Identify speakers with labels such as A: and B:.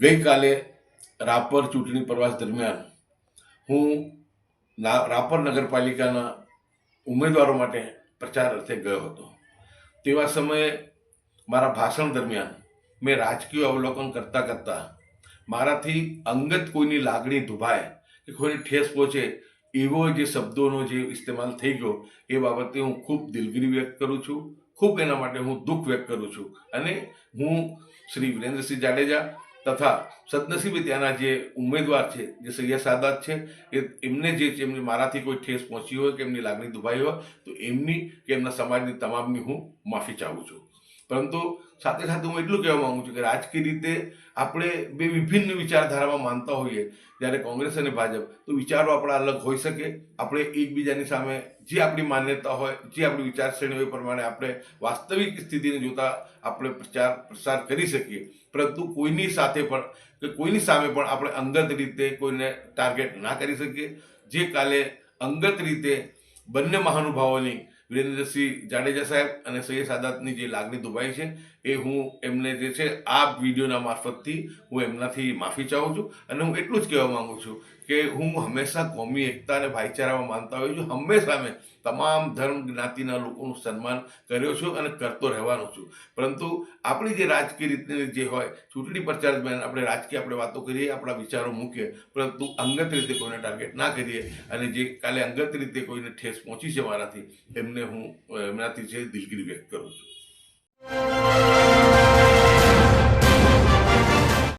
A: ગઈકાલે રાપર ચૂંટણી પ્રવાસ દરમિયાન હું રાપર નગરપાલિકાના ઉમેદવારો માટે પ્રચાર અર્થે ગયો હતો. તેવા સમયે મારા ભાષણ દરમિયાન મેં રાજકીય અવલોકન કરતાં કરતાં મારાથી અંગત કોઈની લાગણી દુભાય કે કોઈને ઠેસ પહોંચે એવો જે શબ્દોનો જે ઇસ્તેમાલ થઈ ગયો એ બાબતે હું ખૂબ દિલગીરી વ્યક્ત કરું છું. ખૂબ એના માટે હું દુઃખ વ્યક્ત કરું છું. અને હું શ્રી વિરેન્દ્રસિંહ જાડેજા તથા સદનસીબે ત્યાંના જે ઉમેદવાર છે, જે સૈયદ સાદાત છે, એ એમને જે છે, એમને મારાથી કોઈ ઠેસ પહોંચી હોય કે એમની લાગણી દુભાઈ હોય, તો એમની કે એમના સમાજની તમામની હું માફી ચાહું છું. પરંતુ સાથે સાથે હું એટલું કહેવા માંગુ છું કે રાજકીય રીતે આપણે બે વિભિન્ન વિચારધારામાં માનતા હોઈએ જ્યારે કોંગ્રેસ અને ભાજપ, તો વિચારો આપણા અલગ હોઈ શકે. આપણે એકબીજાની સામે જે આપણી માન્યતા હોય, જે આપણી વિચારશ્રેણી હોય પ્રમાણે આપણે વાસ્તવિક સ્થિતિને જોતા આપણે પ્રચાર, પ્રસાર કરી શકીએ. પરંતુ કોઈની સાથે પણ, કે કોઈની સામે પણ આપણે અંગત રીતે કોઈને ટાર્ગેટ ના કરી શકીએ. જે કાલે અંગત રીતે બંને મહાનુભાવોની વિરેન્દ્રસિંહ જાડેજા સાહેબ અને સૈયદ સાદાતની જે લાગણી દુભાઈ છે, એ હું એમને જે છે, આ વિડીયોના મારફતથી હું એમનાથી માફી ચાહું છું અને હું એટલું જ કહેવા માંગુ છું કે હું હંમેશા કોમી એકતા અને ભાઈચારામાં માનતા હોઉં છું. હંમેશા મેં તમામ ધર્મ જ્ઞાતિના લોકોનું સન્માન કર્યો છું અને કરતો રહેવાનો છું. પરંતુ આપણી જે રાજકીય રીતની જે હોય, ચૂંટણી પ્રચાર દરમિયાન આપણે રાજકીય આપણે વાતો કરીએ, આપણા વિચારો મૂકીએ, પરંતુ અંગત રીતે કોઈને ટાર્ગેટ ના કરીએ અને જે કાલે અંગત રીતે કોઈને ઠેસ પહોંચી છે મારાથી, એમને હું અ, એમનાથી છે દિલગીરી વ્યક્ત કરું છું.